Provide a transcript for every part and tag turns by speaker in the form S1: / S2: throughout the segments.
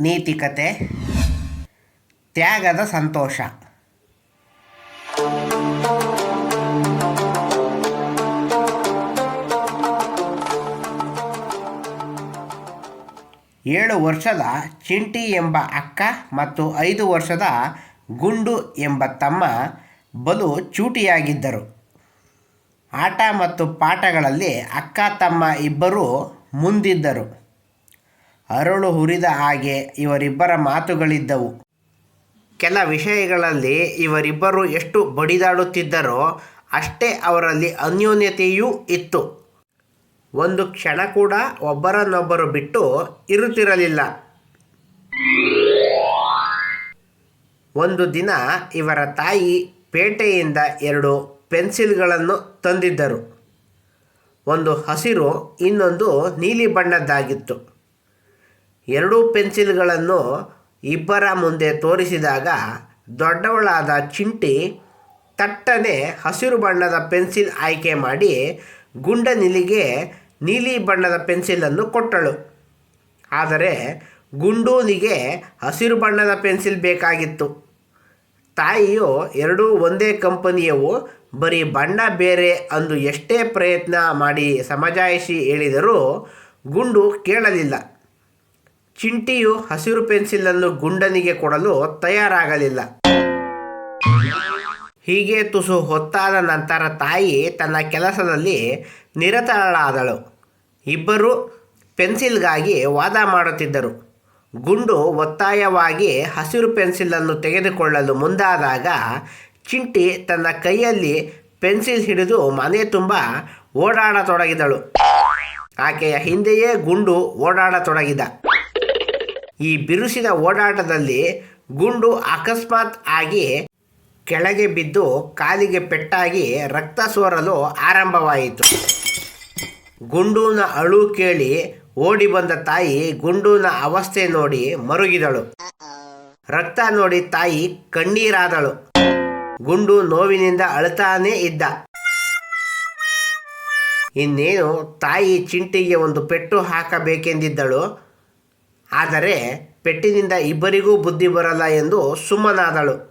S1: ನೀತಿಕತೆ, ತ್ಯಾಗದ ಸಂತೋಷ. ಏಳು ವರ್ಷದ ಚಿಂಟಿ ಎಂಬ ಅಕ್ಕ ಮತ್ತು ಐದು ವರ್ಷದ ಗುಂಡು ಎಂಬ ತಮ್ಮ ಬಲು ಚೂಟಿಯಾಗಿದ್ದರು. ಆಟ ಮತ್ತು ಪಾಠಗಳಲ್ಲಿ ಅಕ್ಕ ತಮ್ಮ ಇಬ್ಬರೂ ಮುಂದಿದ್ದರು. ಅರಳು ಹುರಿದ ಹಾಗೆ ಇವರಿಬ್ಬರ ಮಾತುಗಳಿದ್ದವು. ಕೆಲ ವಿಷಯಗಳಲ್ಲಿ ಇವರಿಬ್ಬರು ಎಷ್ಟು ಬಡಿದಾಡುತ್ತಿದ್ದರೋ ಅಷ್ಟೇ ಅವರಲ್ಲಿ ಅನ್ಯೋನ್ಯತೆಯೂ ಇತ್ತು. ಒಂದು ಕ್ಷಣ ಕೂಡ ಒಬ್ಬರನ್ನೊಬ್ಬರು ಬಿಟ್ಟು ಇರುತ್ತಿರಲಿಲ್ಲ. ಒಂದು ದಿನ ಇವರ ತಾಯಿ ಪೇಟೆಯಿಂದ ಎರಡು ಪೆನ್ಸಿಲ್ಗಳನ್ನು ತಂದಿದ್ದರು. ಒಂದು ಹಸಿರು, ಇನ್ನೊಂದು ನೀಲಿ ಬಣ್ಣದ್ದಾಗಿತ್ತು. ಎರಡೂ ಪೆನ್ಸಿಲ್ಗಳನ್ನು ಇಬ್ಬರ ಮುಂದೆ ತೋರಿಸಿದಾಗ ದೊಡ್ಡವಳಾದ ಚಿಂಟಿ ತಟ್ಟನೆ ಹಸಿರು ಬಣ್ಣದ ಪೆನ್ಸಿಲ್ ಆಯ್ಕೆ ಮಾಡಿ ಗುಂಡನಿಲಿಗೆ ನೀಲಿ ಬಣ್ಣದ ಪೆನ್ಸಿಲನ್ನು ಕೊಟ್ಟಳು. ಆದರೆ ಗುಂಡೂನಿಗೆ ಹಸಿರು ಬಣ್ಣದ ಪೆನ್ಸಿಲ್ ಬೇಕಾಗಿತ್ತು. ತಾಯಿಯು ಎರಡೂ ಒಂದೇ ಕಂಪನಿಯವು ಬರೀ ಬಣ್ಣ ಬೇರೆ ಅಂದು ಎಷ್ಟೇ ಪ್ರಯತ್ನ ಮಾಡಿ ಸಮಜಾಯಿಷಿ ಹೇಳಿದರೂ ಗುಂಡು ಕೇಳಲಿಲ್ಲ. ಚಿಂಟಿಯು ಹಸಿರು ಪೆನ್ಸಿಲನ್ನು ಗುಂಡನಿಗೆ ಕೊಡಲು ತಯಾರಾಗಲಿಲ್ಲ. ಹೀಗೆ ತುಸು ಹೊತ್ತಾದ ನಂತರ ತಾಯಿ ತನ್ನ ಕೆಲಸದಲ್ಲಿ ನಿರತಳಾದಳು ಇಬ್ಬರು ಪೆನ್ಸಿಲ್ಗಾಗಿ ವಾದ ಮಾಡುತ್ತಿದ್ದರು. ಗುಂಡು ಒತ್ತಾಯವಾಗಿ ಹಸಿರು ಪೆನ್ಸಿಲನ್ನು ತೆಗೆದುಕೊಳ್ಳಲು ಮುಂದಾದಾಗ ಚಿಂಟಿ ತನ್ನ ಕೈಯಲ್ಲಿ ಪೆನ್ಸಿಲ್ ಹಿಡಿದು ಮನೆ ತುಂಬ ಓಡಾಡತೊಡಗಿದಳು. ಆಕೆಯ ಹಿಂದೆಯೇ ಗುಂಡು ಓಡಾಡತೊಡಗಿದ. ಈ ಬಿರುಸಿನ ಓಡಾಟದಲ್ಲಿ ಗುಂಡು ಅಕಸ್ಮಾತ್ ಆಗಿ ಕೆಳಗೆ ಬಿದ್ದು ಕಾಲಿಗೆ ಪೆಟ್ಟಾಗಿ ರಕ್ತ ಸೋರಲು ಆರಂಭವಾಯಿತು. ಗುಂಡೂನ ಅಳು ಕೇಳಿ ಓಡಿ ಬಂದ ತಾಯಿ ಗುಂಡೂನ ಅವಸ್ಥೆ ನೋಡಿ ಮರುಗಿದಳು. ರಕ್ತ ನೋಡಿ ತಾಯಿ ಕಣ್ಣೀರಾದಳು. ಗುಂಡು ನೋವಿನಿಂದ ಅಳುತ್ತಾನೇ ಇದ್ದ. ಇನ್ನೇನು ತಾಯಿ ಚಿಂಟಿಗೆ ಒಂದು ಪೆಟ್ಟು ಹಾಕಬೇಕೆಂದಿದ್ದಳು. ಆದರೆ ಪೆಟ್ಟಿನಿಂದ ಇಬ್ಬರಿಗೂ ಬುದ್ಧಿ ಬರಲ್ಲ ಎಂದು ಸುಮ್ಮನಾದಳು.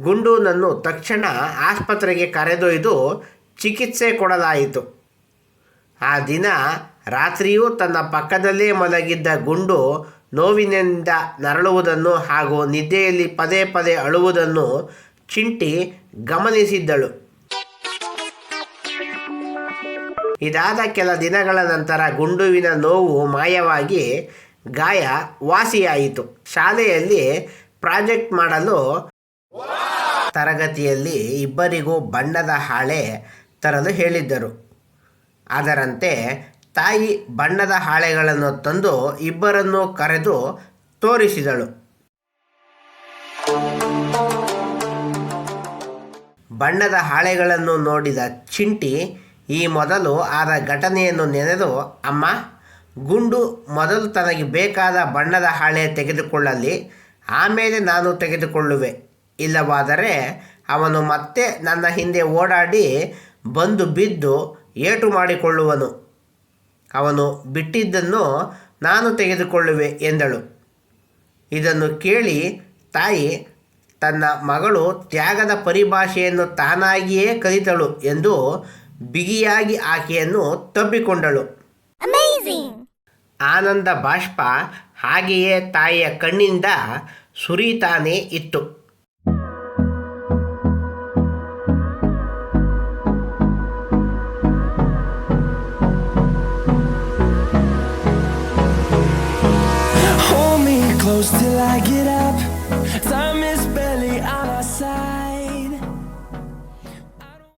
S1: ಗುಂಡೂನನ್ನು ತಕ್ಷಣ ಆಸ್ಪತ್ರೆಗೆ ಕರೆದೊಯ್ದು ಚಿಕಿತ್ಸೆ ಕೊಡಲಾಯಿತು. ಆ ದಿನ ರಾತ್ರಿಯೂ ತನ್ನ ಪಕ್ಕದಲ್ಲೇ ಮಲಗಿದ್ದ ಗುಂಡು ನೋವಿನಿಂದ ನರಳುವುದನ್ನು ಹಾಗೂ ನಿದ್ದೆಯಲ್ಲಿ ಪದೇ ಪದೇ ಅಳುವುದನ್ನು ಚಿಂಟಿ ಗಮನಿಸಿದ್ದಳು. ಇದಾದ ಕೆಲ ದಿನಗಳ ನಂತರ ಗುಂಡುವಿನ ನೋವು ಮಾಯವಾಗಿ ಗಾಯ ವಾಸಿಯಾಯಿತು. ಶಾಲೆಯಲ್ಲಿ ಪ್ರಾಜೆಕ್ಟ್ ಮಾಡಲು ತರಗತಿಯಲ್ಲಿ ಇಬ್ಬರಿಗೂ ಬಣ್ಣದ ಹಾಳೆ ತರಲು ಹೇಳಿದ್ದರು. ಅದರಂತೆ ತಾಯಿ ಬಣ್ಣದ ಹಾಳೆಗಳನ್ನು ತಂದು ಇಬ್ಬರನ್ನು ಕರೆದು ತೋರಿಸಿದಳು. ಬಣ್ಣದ ಹಾಳೆಗಳನ್ನು ನೋಡಿದ ಚಿಂಟಿ, ಈ ಮೊದಲು ಆದ ಘಟನೆಯನ್ನು ನೆನೆದು, ಅಮ್ಮ ಗುಂಡು ಮೊದಲು ತನಗೆ ಬೇಕಾದ ಬಣ್ಣದ ಹಾಳೆ ತೆಗೆದುಕೊಳ್ಳಲಿ, ಆಮೇಲೆ ನಾನು ತೆಗೆದುಕೊಳ್ಳುವೆ. ಇಲ್ಲವಾದರೆ ಅವನು ಮತ್ತೆ ನನ್ನ ಹಿಂದೆ ಓಡಾಡಿ ಬಂದು ಬಿದ್ದು ಏಟು ಮಾಡಿಕೊಳ್ಳುವನು. ಅವನು ಬಿಟ್ಟಿದ್ದನ್ನು ನಾನು ತೆಗೆದುಕೊಳ್ಳುವೆ ಎಂದಳು. ಇದನ್ನು ಕೇಳಿ ತಾಯಿ ತನ್ನ ಮಗಳು ತ್ಯಾಗದ ಪರಿಭಾಷೆಯನ್ನು ತಾನಾಗಿಯೇ ಕಲಿತಳು ಎಂದು ಬಿಗಿಯಾಗಿ ಆಕೆಯನ್ನು ತಬ್ಬಿಕೊಂಡಳು. ಆನಂದ ಬಾಷ್ಪ ಹಾಗೆಯೇ ತಾಯಿಯ ಕಣ್ಣಿಂದ ಸುರಿತಾನೇ ಇತ್ತು.
S2: Till I get up, time is